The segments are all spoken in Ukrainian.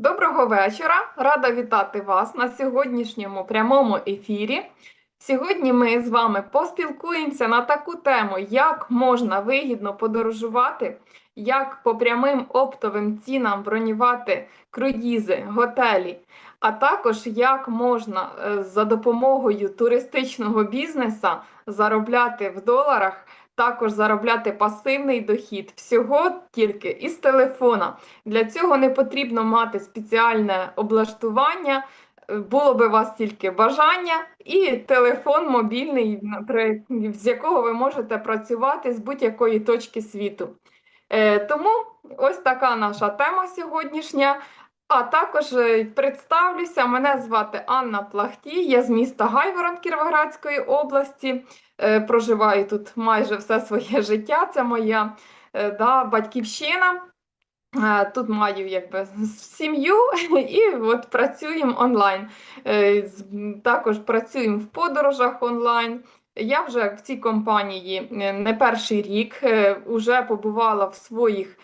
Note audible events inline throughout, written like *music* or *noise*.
Доброго вечора! Рада вітати вас на сьогоднішньому прямому ефірі. Сьогодні ми з вами поспілкуємося на таку тему, як можна вигідно подорожувати, як по прямим оптовим цінам бронювати круїзи, готелі, а також як можна е, за допомогою туристичного бізнесу заробляти в доларах, також заробляти пасивний дохід всього тільки із телефона. Для цього не потрібно мати спеціальне облаштування, е, було би у вас тільки бажання і телефон мобільний, з якого ви можете працювати з будь-якої точки світу. Е, Тому ось така наша тема сьогоднішня. А також е, представлюся, мене звати Анна Плахтій, я з міста Гайворон Кіровоградської області. Е, Проживаю тут майже все своє *laughs* життя. Це моя е, да, батьківщина. Тут маю якби сім'ю *laughs* і от працюємо онлайн. Також працюємо в подорожах онлайн. Я вже в цій компанії не перший рік, вже побувала в своїх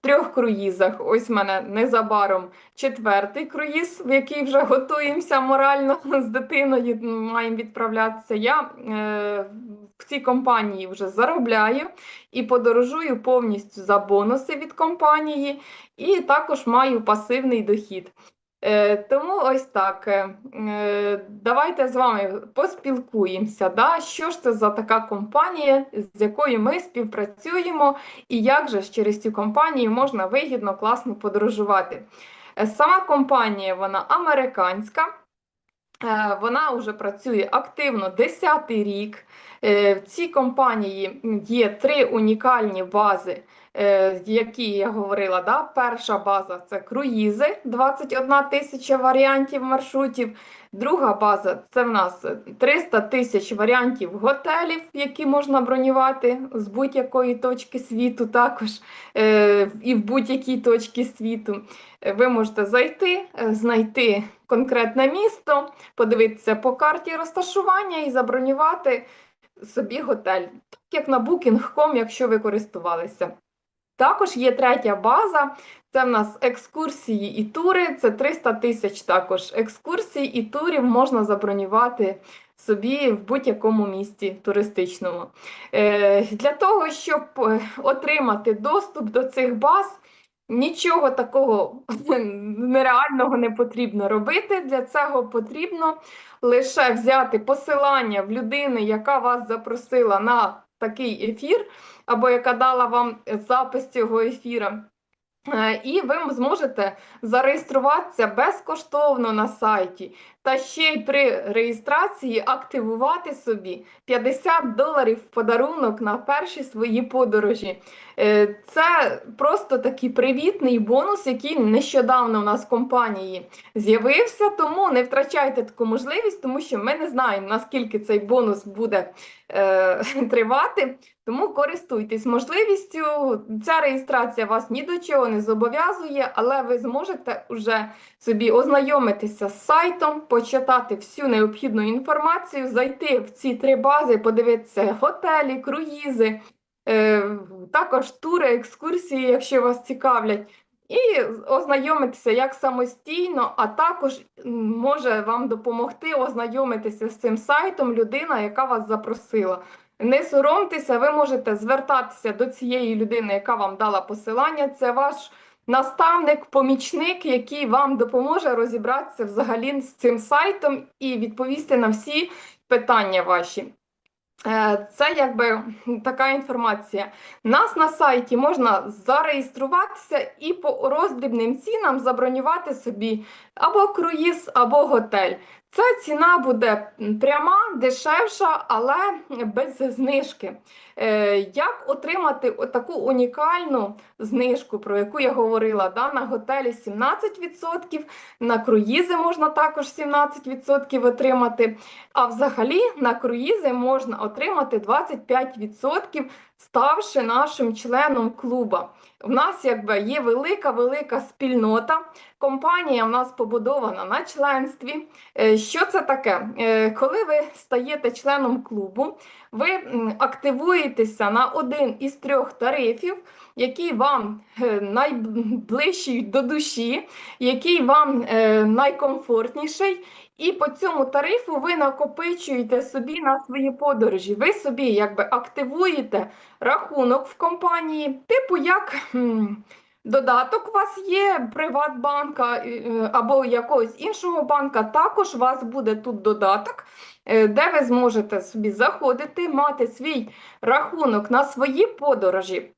трьох круїзах. Ось в мене незабаром четвертий круїз, в який вже готуємося морально *laughs* з дитиною. Маємо відправлятися. Я е, в цій компанії вже заробляю і подорожую повністю за бонуси від компанії, і також маю пасивний дохід. Е, тому ось так. е, е, Давайте з вами поспілкуємося. Да? Що ж це за така компанія, з якою ми співпрацюємо, і як же через цю компанію можна вигідно, класно подорожувати. Сама компанія вона американська. Вона вже працює активно 10 рік. В цій компанії є три унікальні бази, які я говорила. Да? Перша база це круїзи, 21 тисяча варіантів маршрутів. Друга база це в нас 300 тисяч варіантів готелів, які можна бронювати з будь-якої точки світу, також е, і в будь-якій точці світу. Е, Ви можете зайти, е, знайти конкретне місто, подивитися по карті розташування і забронювати собі готель, як на Booking.com, якщо ви користувалися. Також є третя база, це в нас екскурсії і тури, це 300 тисяч також екскурсій і турів можна забронювати собі в будь-якому місті туристичному. Е, Для того, щоб е, отримати доступ до цих баз, нічого такого *laughs* нереального не потрібно робити. Для цього потрібно лише взяти посилання в людини, яка вас запросила на такий ефір, або яка дала вам запис цього ефіра. Е, І ви зможете зареєструватися безкоштовно на сайті, та ще й при реєстрації активувати собі 50 доларів в подарунок на перші свої подорожі. Е, Це просто такий привітний бонус, який нещодавно у нас в компанії з'явився. Тому не втрачайте таку можливість, тому що ми не знаємо, наскільки цей бонус буде е, *laughs* тривати. Тому користуйтесь можливістю. Ця реєстрація вас ні до чого не зобов'язує, але ви зможете вже собі ознайомитися з сайтом, почитати всю необхідну інформацію, зайти в ці три бази, подивитися готелі, круїзи, е, також тури, екскурсії, якщо вас цікавлять. І ознайомитися як самостійно, а також може вам допомогти ознайомитися з цим сайтом людина, яка вас запросила. Не соромтеся, ви можете звертатися до цієї людини, яка вам дала посилання. Це ваш наставник, помічник, який вам допоможе розібратися взагалі з цим сайтом і відповісти на всі питання ваші. Е, Це якби така інформація. Нас на сайті можна зареєструватися і по роздрібним цінам забронювати собі або круїз, або готель. Ця ціна буде пряма, дешевша, але без знижки. Е, Як отримати таку унікальну знижку, про яку я говорила? Да? На готелі 17%, на круїзи можна також 17% отримати. А взагалі на круїзи можна отримати 25%, ставши нашим членом клуба. в нас якби є велика велика спільнота. Компанія в нас побудована на членстві. Е, Що це таке? Е, Коли ви стаєте членом клубу, ви м, активуєтеся на один із трьох тарифів, який вам е, найближчий до душі, який вам е, найкомфортніший. І по цьому тарифу ви накопичуєте собі на свої подорожі. Ви собі якби активуєте рахунок в компанії, типу як додаток у вас є Приватбанка е, або якогось іншого банка. Також у вас буде тут додаток, де ви зможете собі заходити, мати свій рахунок на свої подорожі.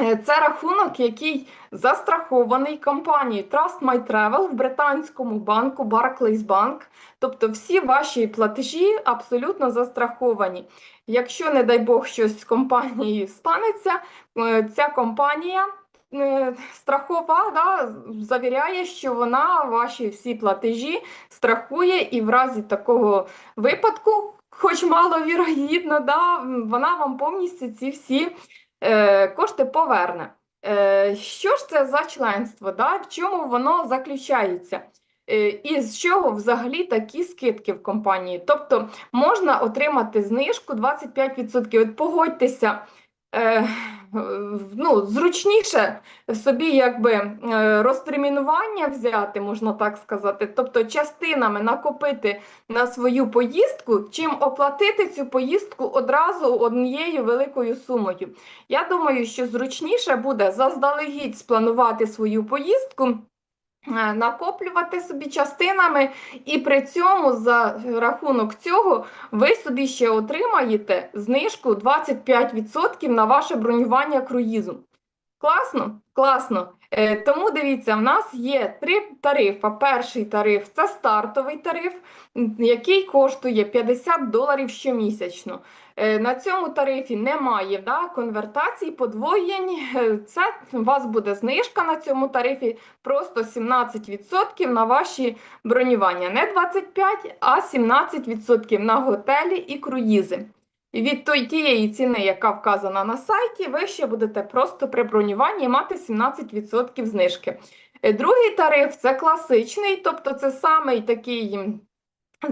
Е, Це рахунок, який застрахований компанією Trust My Travel в британському банку Barclays Bank. Тобто всі ваші платежі абсолютно застраховані. Якщо, не дай Бог, щось з компанією станеться, е, ця компанія е, страхова да, завіряє, що вона ваші всі платежі страхує, і в разі такого випадку, хоч маловірогідно, да, вона вам повністю ці всі е, кошти поверне. Е, що ж це за членство? Да? В чому воно заключається? Е, і з чого взагалі такі скидки в компанії? Тобто можна отримати знижку 25%. От погодьтеся, е, ну, зручніше собі якби е, розтермінування взяти, можна так сказати, тобто частинами накопити на свою поїздку, чим оплатити цю поїздку одразу однією великою сумою. Я думаю, що зручніше буде заздалегідь спланувати свою поїздку. Е, Накоплювати собі частинами, і при цьому за рахунок цього ви собі ще отримаєте знижку 25% на ваше бронювання круїзу. Класно? Класно. Е, тому дивіться, в нас є три тарифи. Перший тариф це стартовий тариф, який коштує 50 доларів щомісячно. Е, на цьому тарифі немає да, конвертацій, подвоєнь. Е, Це у вас буде знижка на цьому тарифі просто 17% на ваші бронювання. Не 25%, а 17% на готелі і круїзи. І від тієї ціни, яка вказана на сайті, ви ще будете просто при бронюванні мати 17% знижки. Е, Другий тариф це класичний, тобто це самий такий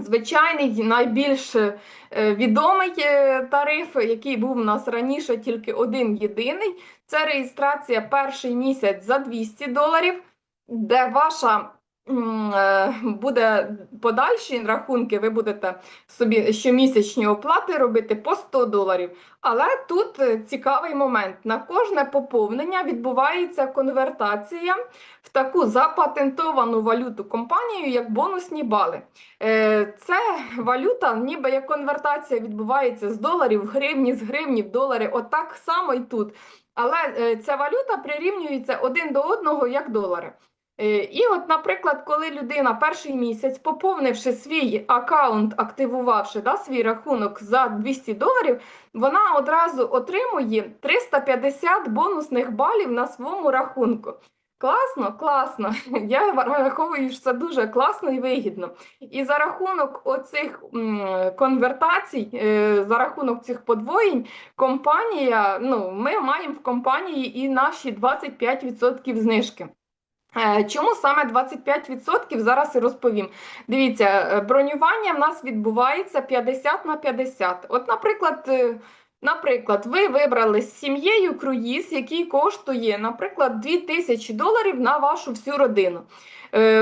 звичайний, найбільш е, відомий е, тариф, який був у нас раніше тільки один єдиний. Це реєстрація перший місяць за 200 доларів, де ваша буде подальші рахунки, ви будете собі щомісячні оплати робити по 100 доларів. Але тут е, цікавий момент: на кожне поповнення відбувається конвертація в таку запатентовану валюту компанію, як бонусні бали. Е, Це валюта, ніби як конвертація відбувається з доларів в гривні, з гривні в долари. Отак само і тут. Але е, ця валюта прирівнюється один до одного як долари. Е, І от, наприклад, коли людина перший місяць, поповнивши свій аккаунт, активувавши да, свій рахунок за 200 доларів, вона одразу отримує 350 бонусних балів на своєму рахунку. Класно, класно. *laughs* Я враховую, що це дуже класно і вигідно. І за рахунок оцих конвертацій, е, за рахунок цих подвоєнь, компанія, ну, ми маємо в компанії і наші 25% знижки. Е, Чому саме 25%? Зараз і розповім. Дивіться, е, бронювання в нас відбувається 50 на 50. От, наприклад, е, наприклад, ви вибрали з сім'єю круїз, який коштує, наприклад, 2000 доларів на вашу всю родину.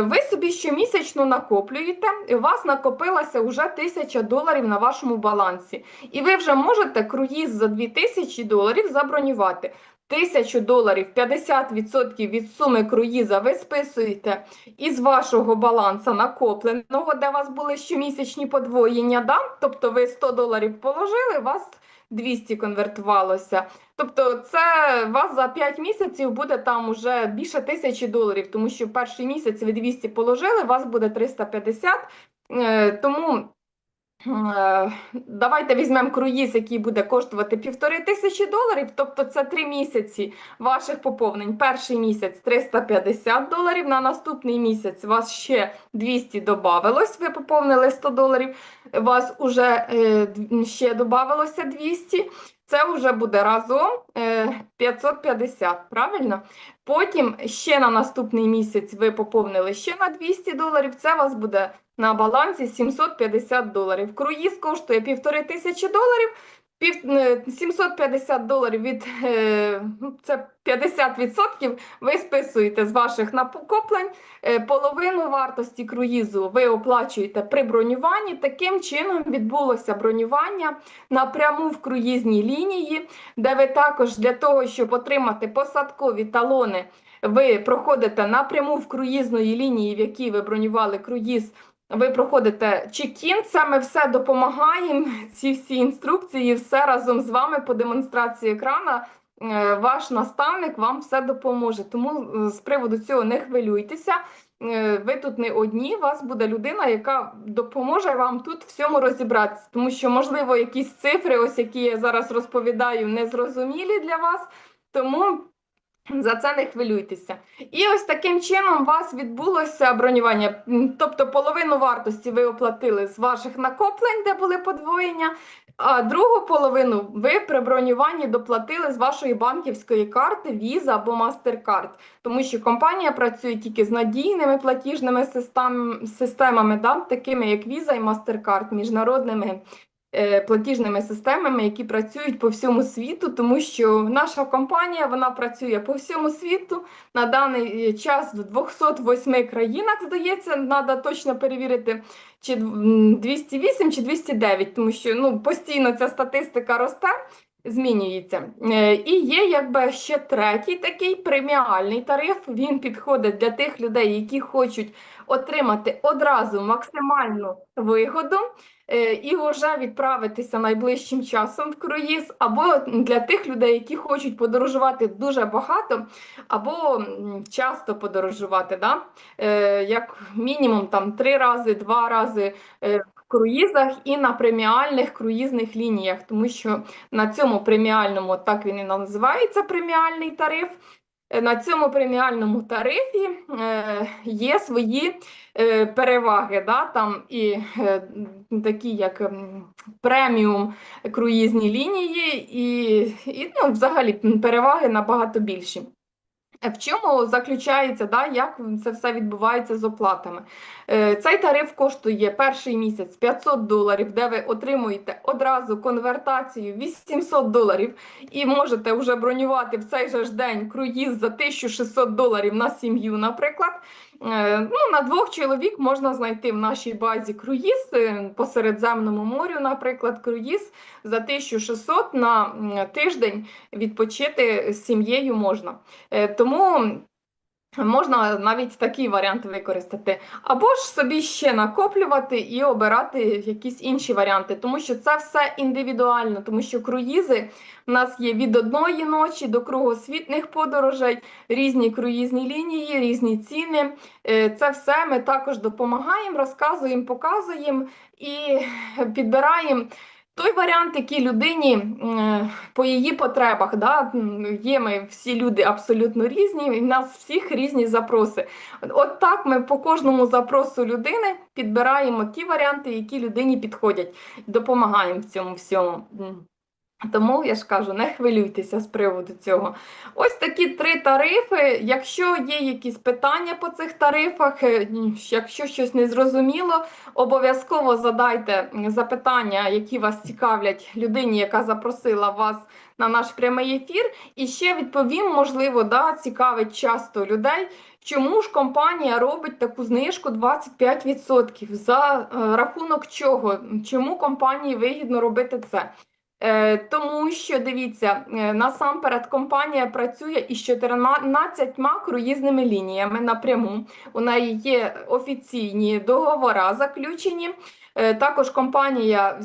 Ви собі щомісячно накоплюєте, і у вас накопилося вже 1000 доларів на вашому балансі. І ви вже можете круїз за 2000 доларів забронювати. 1000 доларів 50% від суми круїза ви списуєте із вашого балансу накопленого, де у вас були щомісячні подвоєння. Да? Тобто ви 100 доларів положили, у вас 200 конвертувалося. Тобто, це у вас за 5 місяців буде там уже більше 1000 доларів, тому що перший місяць ви 200 положили, у вас буде 350. Е, Тому Давайте візьмемо круїз, який буде коштувати півтори тисячі доларів, тобто це три місяці ваших поповнень. Перший місяць 350 доларів, на наступний місяць вас ще 200 додавалось, ви поповнили 100 доларів, вас уже е, ще додавалося 200. Це вже буде разом е, 550, правильно? Потім ще на наступний місяць ви поповнили ще на 200 доларів. Це у вас буде на балансі 750 доларів. Круїз коштує півтори тисячі доларів. Пів, е, 750 доларів від е, ну, це 50% ви списуєте з ваших накоплень. Е, Половину вартості круїзу ви оплачуєте при бронюванні. Таким чином відбулося бронювання напряму в круїзній лінії, де ви також для того, щоб отримати посадкові талони, ви проходите напряму в круїзної лінії, в якій ви бронювали круїз. Ви проходите чекін, це ми все допомагаємо. *laughs* Ці всі інструкції, все разом з вами по демонстрації екрана. Е, Ваш наставник вам все допоможе. Тому е, з приводу цього не хвилюйтеся. Е, Ви тут не одні, у вас буде людина, яка допоможе вам тут всьому розібратися. Тому що, можливо, якісь цифри, ось які я зараз розповідаю, незрозумілі для вас. Тому *laughs* за це не хвилюйтеся. І ось таким чином у вас відбулося бронювання. Тобто половину вартості ви оплатили з ваших накоплень, де були подвоєння, а другу половину ви при бронюванні доплатили з вашої банківської карти Visa або MasterCard. Тому що компанія працює тільки з надійними платіжними систем, системами, да, такими як Visa і MasterCard, міжнародними платіжними системами, які працюють по всьому світу, тому що наша компанія вона працює по всьому світу. На даний е, час в 208 країнах, здається, треба точно перевірити, чи м, 208 чи 209, тому що ну, постійно ця статистика росте. Змінюється. Е, І є якби ще третій такий преміальний тариф. Він підходить для тих людей, які хочуть отримати одразу максимальну вигоду е, і вже відправитися найближчим часом в круїз, або для тих людей, які хочуть подорожувати дуже багато, або часто подорожувати, да? е, як мінімум там три рази, два рази е, в круїзах і на преміальних круїзних лініях, тому що на цьому преміальному, так він і називається преміальний тариф. Е, На цьому преміальному тарифі е, є свої е, переваги, да? там і такі як ем, преміум круїзні лінії, і, і ну, взагалі переваги набагато більші. Е, В чому заключається, да, як це все відбувається з оплатами? Е, Цей тариф коштує перший місяць 500 доларів, де ви отримуєте одразу конвертацію 800 доларів і можете вже бронювати в цей же ж день круїз за 1600 доларів на сім'ю, наприклад. Е, Ну, на двох чоловік можна знайти в нашій базі круїз е, по Середземному морю, наприклад, круїз за 1600 на тиждень відпочити з сім'єю можна. Е, Тому можна навіть такий варіант використати. Або ж собі ще накоплювати і обирати якісь інші варіанти, тому що це все індивідуально, тому що круїзи в нас є від одної ночі до кругосвітних подорожей, різні круїзні лінії, різні ціни. Е, Це все ми також допомагаємо, розказуємо, показуємо і *laughs* підбираємо. Той варіант, який людині по її потребах, да, є ми всі люди абсолютно різні, і в нас всіх різні запроси. От так ми по кожному запросу людини підбираємо ті варіанти, які людині підходять, допомагаємо в цьому всьому. Тому я ж кажу, не хвилюйтеся з приводу цього. Ось такі три тарифи. Якщо є якісь питання по цих тарифах, е, якщо щось не зрозуміло, обов'язково задайте запитання, які вас цікавлять людині, яка запросила вас на наш прямий ефір. І ще відповім, можливо, да, цікавить часто людей. Чому ж компанія робить таку знижку 25%? За е, рахунок чого? Чому компанії вигідно робити це? Е, Тому що дивіться, е, насамперед компанія працює із 14 круїзними лініями напряму. У неї є офіційні договори заключені. Е, Також компанія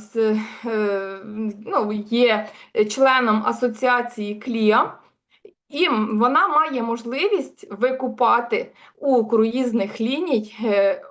ну, є членом асоціації КЛІА. І вона має можливість викупати у круїзних ліній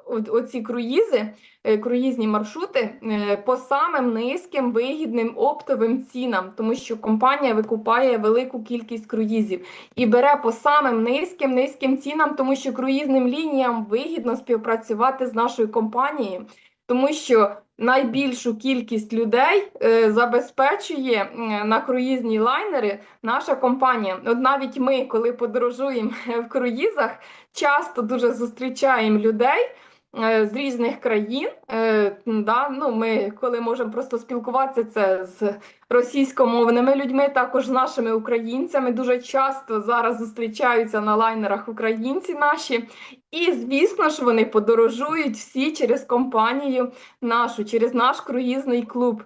оці круїзи, круїзні маршрути е, по самим низьким вигідним оптовим цінам, тому що компанія викупає велику кількість круїзів і бере по самим низьким низьким цінам, тому що круїзним лініям вигідно співпрацювати з нашою компанією. Тому що найбільшу кількість людей е, забезпечує е, на круїзні лайнери наша компанія. От навіть ми, коли подорожуємо *laughs* в круїзах, часто дуже зустрічаємо людей. Е, З різних країн, Е, да, ну, ми коли можемо просто спілкуватися це з російськомовними людьми, також з нашими українцями. Дуже часто зараз зустрічаються на лайнерах українці наші. І, звісно ж, вони подорожують всі через компанію нашу, через наш круїзний клуб.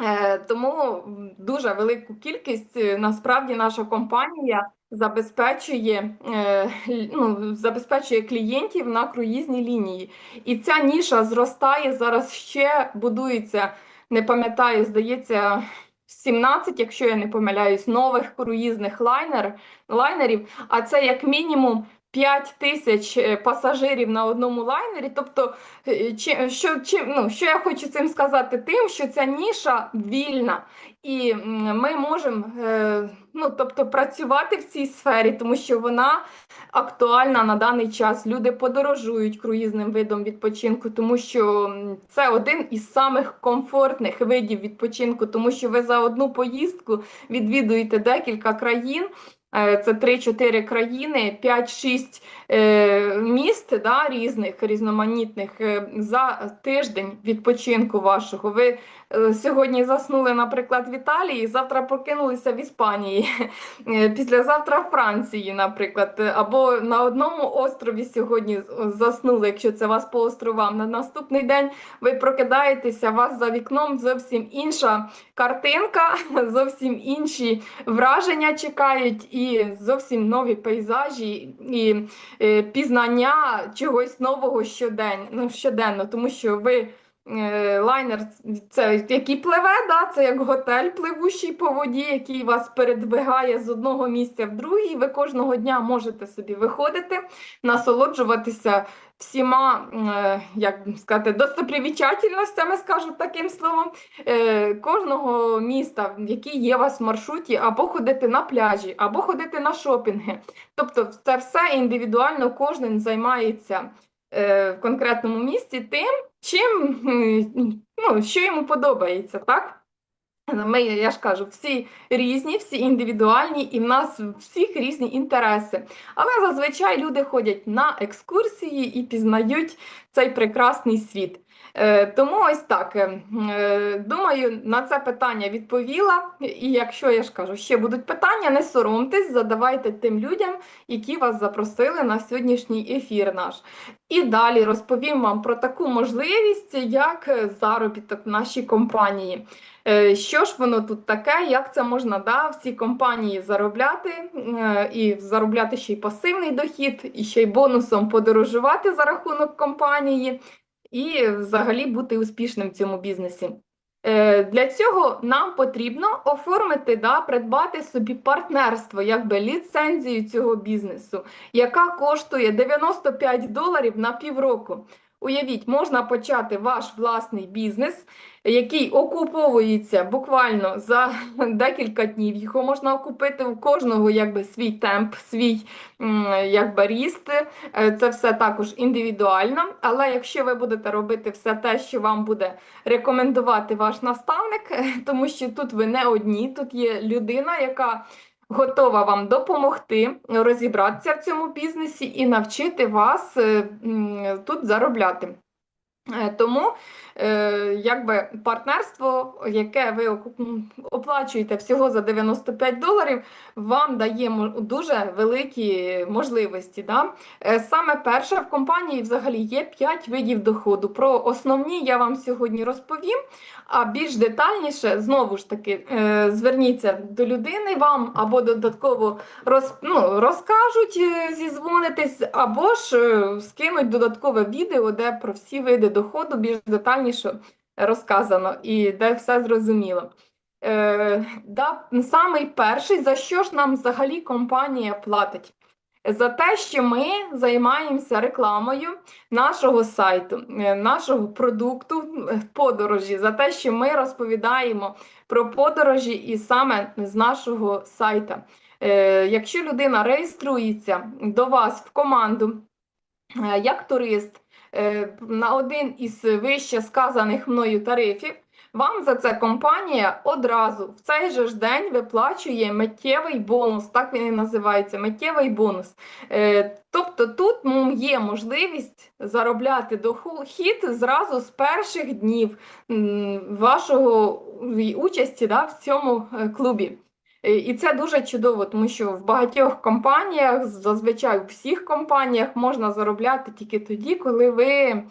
Е, Тому дуже велику кількість насправді наша компанія забезпечує, е, ну, забезпечує клієнтів на круїзні лінії. І ця ніша зростає зараз ще будується, не пам'ятаю, здається, 17, якщо я не помиляюсь, нових круїзних лайнер, лайнерів. А це як мінімум 5 тисяч е, пасажирів на одному лайнері. Тобто, е, чи, що, чи, ну, що я хочу цим сказати? Тим, що ця ніша вільна, і ми можемо е, ну, тобто, працювати в цій сфері, тому що вона актуальна на даний час. Люди подорожують круїзним видом відпочинку, тому що це один із самих комфортних видів відпочинку, тому що ви за одну поїздку відвідуєте декілька країн. Е, Це 3-4 країни, 5-6 е, міст да, різних, різноманітних е, за тиждень відпочинку вашого. Ви сьогодні заснули, наприклад, в Італії, завтра прокинулися в Іспанії, *laughs* післязавтра в Франції, наприклад, або на одному острові сьогодні заснули, якщо це вас по островам. На наступний день ви прокидаєтеся, вас за вікном зовсім інша картинка, *laughs* зовсім інші враження чекають, і зовсім нові пейзажі, і е, пізнання чогось нового щодень, ну, щоденно, тому що ви. е, Лайнер це який пливе, да? це як готель пливущий по воді, який вас передвигає з одного місця в другий. Ви кожного дня можете собі виходити, насолоджуватися всіма, е, як сказати, достопримічательностями, скажу таким словом, е, кожного міста, який є у вас в маршруті, або ходити на пляжі, або ходити на шопінги. Тобто, це все індивідуально кожен займається е, в конкретному місці тим, чим ну, що йому подобається, так? *laughs* Ми, я ж кажу, всі різні, всі індивідуальні, і в нас всіх різні інтереси. Але зазвичай люди ходять на екскурсії і пізнають цей прекрасний світ. Е, Тому ось так. е, е, Думаю, на це питання відповіла. І якщо я ж кажу, ще будуть питання, не соромтесь, задавайте тим людям, які вас запросили на сьогоднішній ефір наш. І далі розповім вам про таку можливість, як заробіток в нашій компанії. Е, Що ж воно тут таке, як це можна да, в цій компанії заробляти е, і заробляти ще й пасивний дохід, і ще й бонусом подорожувати за рахунок компанії, і взагалі бути успішним в цьому бізнесі. Е, Для цього нам потрібно оформити, да, придбати собі партнерство, якби ліцензію цього бізнесу, яка коштує 95 доларів на півроку. Уявіть, можна почати ваш власний бізнес, який окуповується буквально за *laughs* декілька днів. Його можна окупити у кожного якби свій темп, свій якби ріст. Е, Це все також індивідуально. Але якщо ви будете робити все те, що вам буде рекомендувати ваш наставник, *laughs* тому що тут ви не одні, тут є людина, яка готова вам допомогти розібратися в цьому бізнесі і навчити вас е, тут заробляти. Е, Тому е, якби партнерство, яке ви оплачуєте всього за 95 доларів, вам дає дуже великі можливості. Да? Саме перше в компанії взагалі є 5 видів доходу. Про основні я вам сьогодні розповім, а більш детальніше, знову ж таки, е, зверніться до людини вам або додатково роз, ну, розкажуть, е, зізвонитись, або ж е, скинуть додаткове відео, де про всі види доходу більш детальніше розказано і де все зрозуміло. Е, да, самий перший, за що ж нам взагалі компанія платить? За те, що ми займаємося рекламою нашого сайту, е, нашого продукту подорожі, за те, що ми розповідаємо про подорожі і саме з нашого сайта. Е, Якщо людина реєструється до вас в команду е, як турист, на один із вище сказаних мною тарифів, вам за це компанія одразу в цей же ж день виплачує миттєвий бонус, так він і називається миттєвий бонус. Е, Тобто тут є можливість заробляти дохід зразу з перших днів вашого участі да, в цьому е, клубі. Е, І це дуже чудово, тому що в багатьох компаніях, зазвичай у всіх компаніях, можна заробляти тільки тоді, коли ви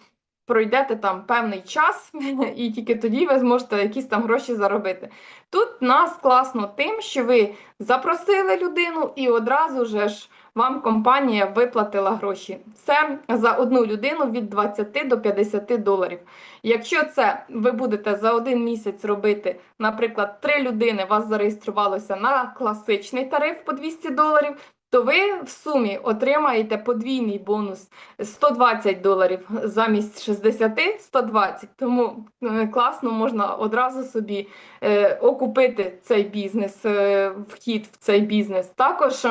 пройдете там певний час, *laughs* і тільки тоді ви зможете якісь там гроші заробити. Тут нас класно тим, що ви запросили людину і одразу же ж вам компанія виплатила гроші. Це за одну людину від 20 до 50 доларів. Якщо це ви будете за один місяць робити, наприклад, три людини вас зареєструвалося на класичний тариф по 200 доларів, то ви в сумі отримаєте подвійний бонус 120 доларів замість 60 – 120. Тому е, класно можна одразу собі е, окупити цей бізнес, е, вхід в цей бізнес. Також.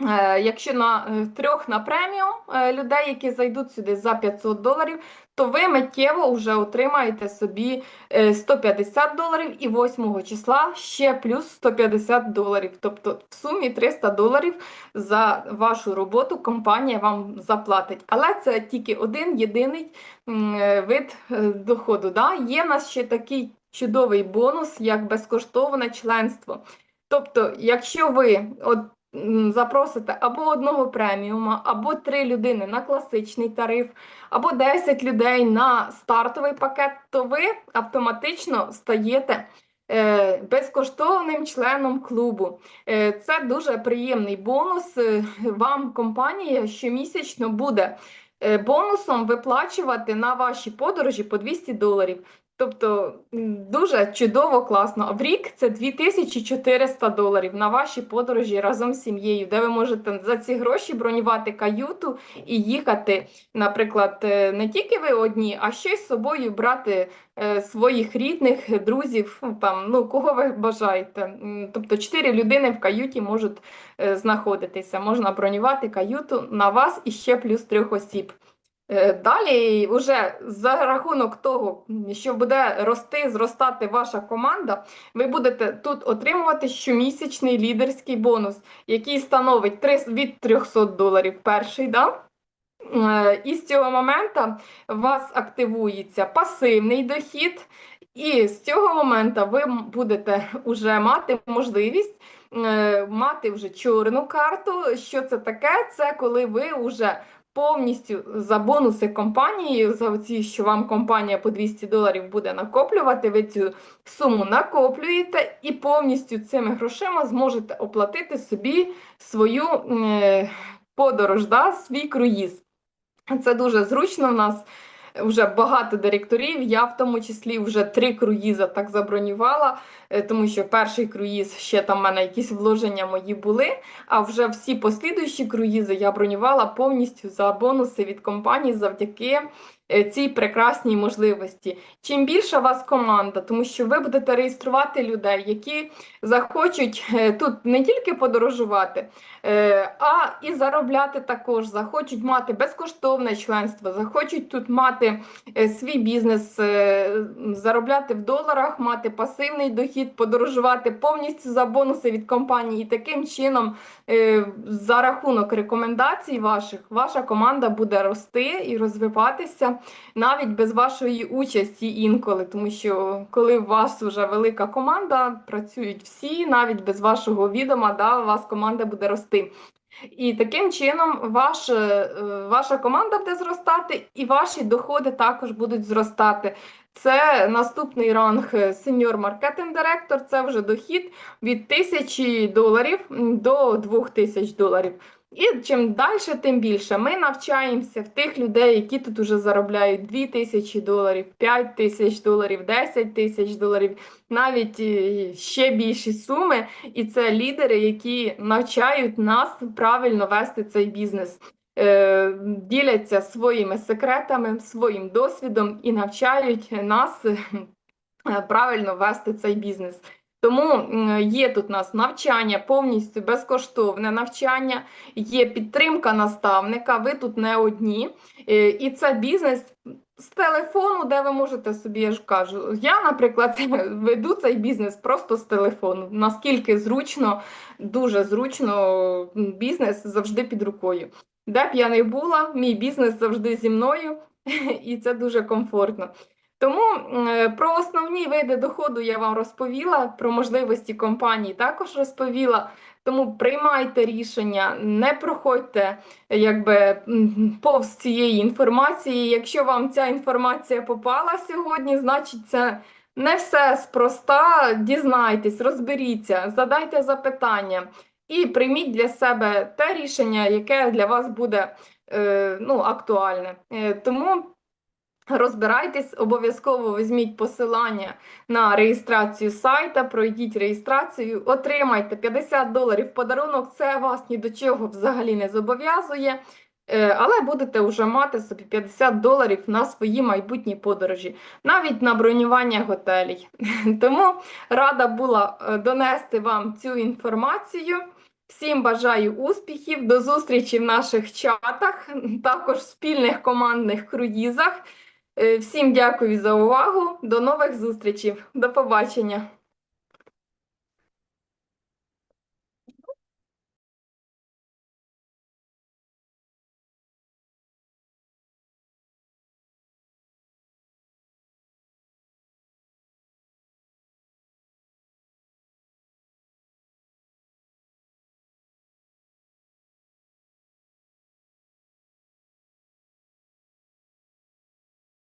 Е, Якщо на е, трьох на преміум е, людей, які зайдуть сюди за 500 доларів, то ви миттєво вже отримаєте собі е, 150 доларів і 8 числа ще плюс 150 доларів. Тобто в сумі 300 доларів за вашу роботу компанія вам заплатить. Але це тільки один єдиний вид доходу. Да? Є в нас ще такий чудовий бонус, як безкоштовне членство. Тобто, якщо ви от запросите або одного преміума, або три людини на класичний тариф, або 10 людей на стартовий пакет, то ви автоматично стаєте е, безкоштовним членом клубу. Е, Це дуже приємний бонус. Е, Вам компанія щомісячно буде бонусом виплачувати на ваші подорожі по 200 доларів. Тобто дуже чудово, класно. В рік це 2400 доларів на ваші подорожі разом з сім'єю, де ви можете за ці гроші бронювати каюту і їхати, наприклад, е, не тільки ви одні, а ще й з собою брати е, своїх рідних, друзів, ну, там, ну, кого ви бажаєте. Тобто чотири людини в каюті можуть е, знаходитися. Можна бронювати каюту на вас і ще плюс трьох осіб. Е, Далі, вже за рахунок того, що буде рости, зростати ваша команда, ви будете тут отримувати щомісячний лідерський бонус, який становить три- від 300 доларів перший. Да? Е, І з цього моменту у вас активується пасивний дохід, і з цього моменту ви будете вже мати можливість е, мати вже чорну карту. Що це таке? Це коли ви вже повністю за бонуси компанії, за ці, що вам компанія по 200 доларів буде накоплювати, ви цю суму накоплюєте і повністю цими грошима зможете оплатити собі свою е, подорож, да, свій круїз. Це дуже зручно в нас. Вже багато директорів, я в тому числі вже три круїза так забронювала, е, тому що перший круїз ще там в мене якісь вложення мої були. А вже всі послідуючі круїзи я бронювала повністю за бонуси від компанії завдяки цій прекрасній можливості. Чим більша у вас команда, тому що ви будете реєструвати людей, які захочуть е, тут не тільки подорожувати, е, а і заробляти також, захочуть мати безкоштовне членство, захочуть тут мати е, свій бізнес, е, заробляти в доларах, мати пасивний дохід, подорожувати повністю за бонуси від компанії. І таким чином, е, за рахунок рекомендацій ваших, ваша команда буде рости і розвиватися навіть без вашої участі інколи, тому що коли у вас вже велика команда, працюють всі, навіть без вашого відома, да, у вас команда буде рости. І таким чином ваш, е, ваша команда буде зростати, і ваші доходи також будуть зростати. Це наступний ранг сеньор маркетинг директор. Це вже дохід від тисячі доларів до двох тисяч доларів. І чим далі, тим більше. Ми навчаємося в тих людей, які тут уже заробляють 2 тисячі доларів, 5 тисяч доларів, 10 тисяч доларів, навіть е, ще більші суми. І це лідери, які навчають нас правильно вести цей бізнес. Е, Діляться своїми секретами, своїм досвідом і навчають нас е, правильно вести цей бізнес. Тому є тут у нас навчання, повністю безкоштовне навчання, є підтримка наставника, ви тут не одні. Е, І це бізнес з телефону, де ви можете собі, я ж кажу, я, наприклад, *laughs* веду цей бізнес просто з телефону. Наскільки зручно, дуже зручно, бізнес завжди під рукою. Де б я не була, мій бізнес завжди зі мною, *laughs* і це дуже комфортно. Тому е, про основні види доходу я вам розповіла, про можливості компаній також розповіла. Тому приймайте рішення, не проходьте якби повз цієї інформації. Якщо вам ця інформація попала сьогодні, значить це не все спроста. Дізнайтесь, розберіться, задайте запитання і прийміть для себе те рішення, яке для вас буде е, ну, актуальне. Е, тому розбирайтесь, обов'язково візьміть посилання на реєстрацію сайта, пройдіть реєстрацію, отримайте 50 доларів подарунок. Це вас ні до чого взагалі не зобов'язує. Е, Але будете вже мати собі 50 доларів на свої майбутні подорожі, навіть на бронювання готелів. *laughs* Тому рада була е, донести вам цю інформацію. Всім бажаю успіхів, до зустрічі в наших чатах, також спільних командних круїзах. Е, Всім дякую за увагу. До нових зустрічей. До побачення.